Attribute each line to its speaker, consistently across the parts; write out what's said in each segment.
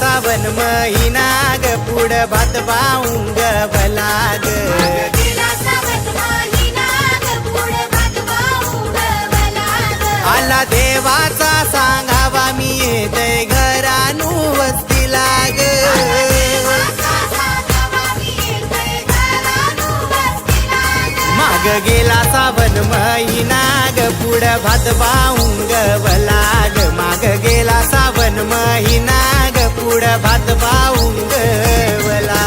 Speaker 1: सावन महिना ग पुढ भात बाऊंग भलाग
Speaker 2: ग
Speaker 1: आला देवाचा सांगावा मी येतय घरानू वस्तीला ग माग गेला सावन महिना ग पुढ भात बाऊंग भलाग माग गेला सावन महिना पुढं भात बाऊंग भला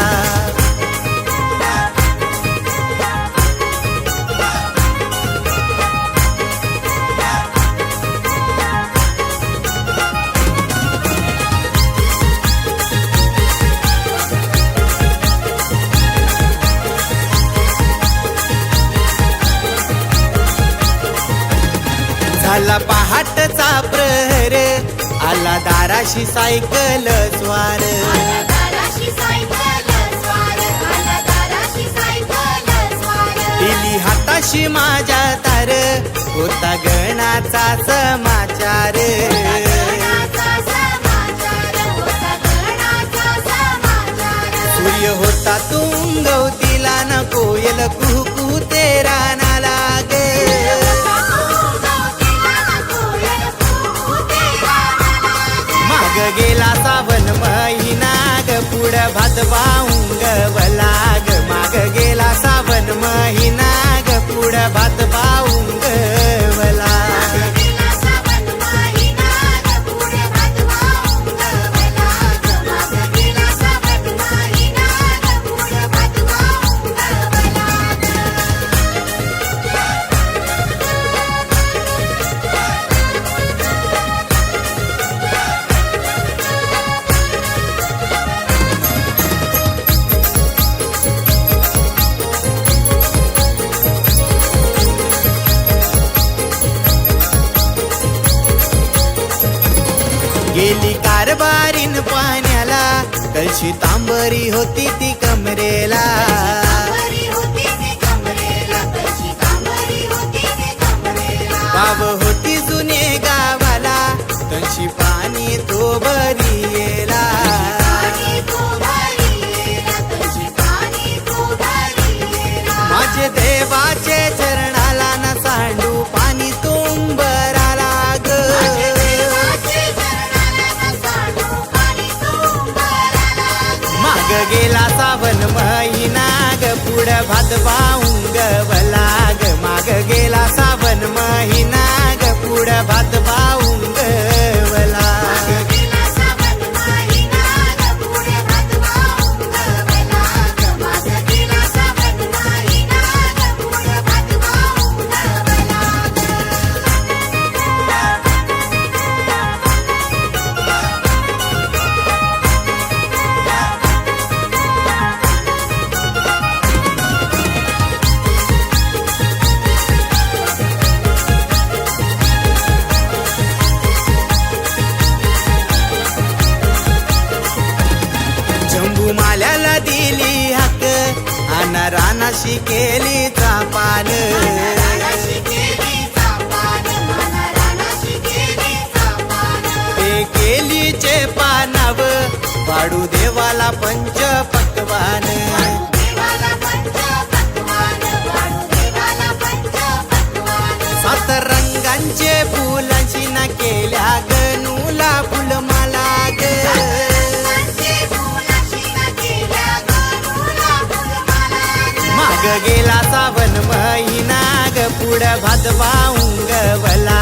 Speaker 1: पहाटचा प्रहर आला दाराशी सायकल स्वार. दिली हाताशी माझ्या तार होता गणाचा समाचार
Speaker 2: गणाचा समाचार होता, गणाचा समाचार.
Speaker 1: सूर्य होता तुंगवतीला न कोयल कुहू भात बाऊंग कळशी तांबरी होती ती कमरेला. गेला सावन महिना ग पुढं भात भाऊ रानाशी केली चापान. ते केली चे पानाव वाडू देवाला पंच पक्वान गेला सावन महिना ग पुढ भात वाऊंग भला